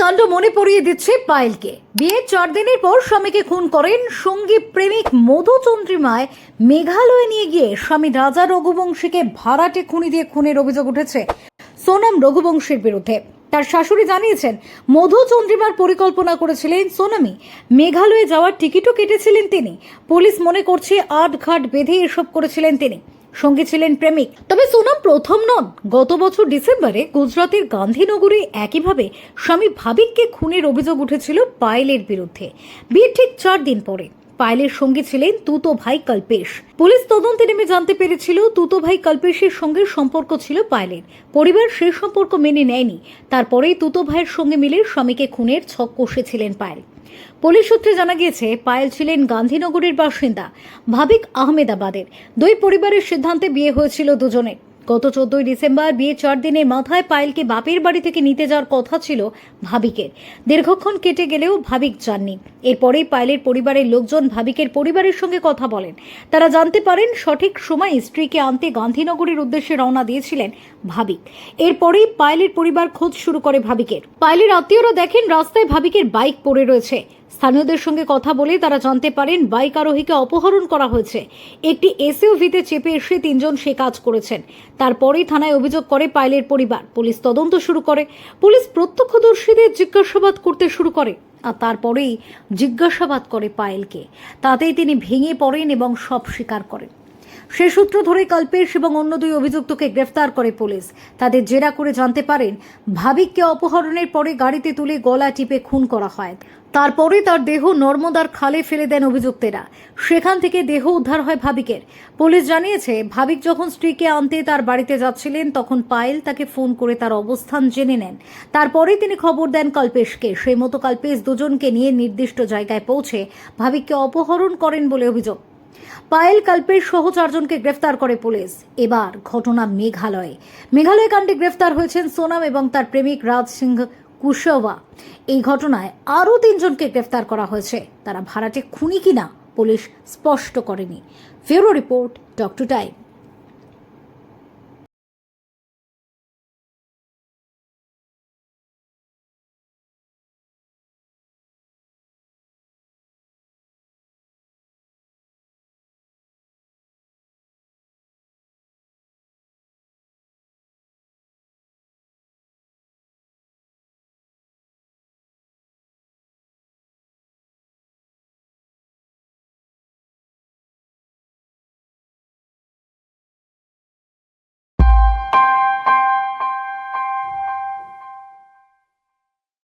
কাণ্ড মনে পড়িয়ে দিচ্ছে পায়েলকে। বিয়ের চার দিনের পর স্বামীকে খুন করেন সঙ্গী প্রেমিক মধুচন্দ্রিমায় মেঘালয়ে নিয়ে গিয়ে স্বামী রাজা রঘুবংশীকে ভাড়াটে খুনি দিয়ে খুনের অভিযোগ উঠেছে সোনাম রঘুবংশীর বিরুদ্ধে। তার শাশুড়ি জানিয়েছেন, মধুচন্দ্রিমার পরিকল্পনা করেছিলেন সোনামি মেঘালয়ে যাওয়ার টিকিটও কেটেছিলেন তিনি। পুলিশ মনে করছে আট ঘাট বেঁধে এসব করেছিলেন তিনি। সঙ্গে ছিলেন প্রেমিক। তবে সোনাম প্রথম নন। গত বছর ডিসেম্বরে গুজরাতের গান্ধীনগরে একইভাবে স্বামী ভাবিককে খুনের অভিযোগ উঠেছিল পায়েলের বিরুদ্ধে। বিয়ের ঠিক চার দিন পরে। পায়েলের সঙ্গে ছিলেন তুতো ভাই কল্পেশ। পুলিশ তদন্তে নেমে জানতে পেরেছিল তুতো ভাই কল্পেশের সঙ্গে সম্পর্ক ছিল পায়েলের পরিবার সেই সম্পর্ক মেনে নেয়নি। তারপরেই তুতো ভাইয়ের সঙ্গে মিলে স্বামীকে খুনের ছক কষেছিলেন পায়েল পুলিশ সূত্রে জানা গিয়েছে পায়েল ছিলেন গান্ধীনগরের বাসিন্দা ভাবিক আহমেদাবাদের। দুই পরিবারের সিদ্ধান্তে বিয়ে হয়েছিল দুজনের। গত চোদ্দই ডিসেম্বর বিয়ে চার দিনের মাথায় পায়েলকে বাপের বাড়ি থেকে নিতে যাওয়ার কথা ছিল ভাবিকের। দীর্ঘক্ষণ কেটে গেলেও ভাবিক যাননি। এরপরেই পায়েলের পরিবারের লোকজন ভাবিকের পরিবারের সঙ্গে কথা বলেন। তারা জানতে পারেন, সঠিক সময় স্ত্রীকে আনতে গান্ধীনগরের উদ্দেশ্যে রওনা দিয়েছিলেন ভাবিক। এরপরেই পায়েলের পরিবার খোঁজ শুরু করে ভাবিকের। পায়েলের আত্মীয়রা দেখেন, রাস্তায় ভাবিকের বাইক পড়ে রয়েছে। স্থানীয়দের সঙ্গে কথা বলে তারা জানতে পারেন বাইক আরোহীকে অপহরণ করা হয়েছে। একটি এসইউভিতে চেপে এসে তিনজন সে কাজ করেছেন। তারপরেই থানায় অভিযোগ করে পাইলের পরিবার। পুলিশ তদন্ত শুরু করে। পুলিশ প্রত্যক্ষদর্শীদের জিজ্ঞাসাবাদ করতে শুরু করে আর তারপরেই জিজ্ঞাসাবাদ করে পায়েলকে। তাতেই তিনি ভেঙে পড়েন এবং সব স্বীকার করেন। সে সূত্র ধরে কল্পেশ এবং অন্য দুই অভিযুক্তকে গ্রেফতার করে পুলিশ। তাদের জেরা করে জানতে পারেন, ভাবিককে অপহরণের পরে গাড়িতে তুলে গলা টিপে খুন করা হয়। তারপরে তার দেহ নর্মদার খালে ফেলে দেন অভিযুক্তেরা। সেখান থেকে দেহ উদ্ধার হয় ভাবিকের। পুলিশ জানিয়েছে, ভাবিক যখন স্ত্রীকে আনতে তার বাড়িতে যাচ্ছিলেন, তখন পায়েল তাকে ফোন করে তার অবস্থান জেনে নেন। তারপরে তিনি খবর দেন কল্পেশকে। সেই মতো কল্পেশ দুজনকে নিয়ে নির্দিষ্ট জায়গায় পৌঁছে ভাবিককে অপহরণ করেন বলে অভিযোগ পায়েল কাল্পের সহ চারজনকে গ্রেফতার করে পুলিশ। এবার ঘটনা মেঘালয়ে। মেঘালয় কাণ্ডে গ্রেফতার হয়েছেন সোনাম এবং তার প্রেমিক রাজ সিংহ কুশওয়া। এই ঘটনায় আরও তিনজনকে গ্রেফতার করা হয়েছে। তারা ভাড়াটে খুনি কিনা পুলিশ স্পষ্ট করেনি। ফেরো রিপোর্ট ডক্টর টাইম।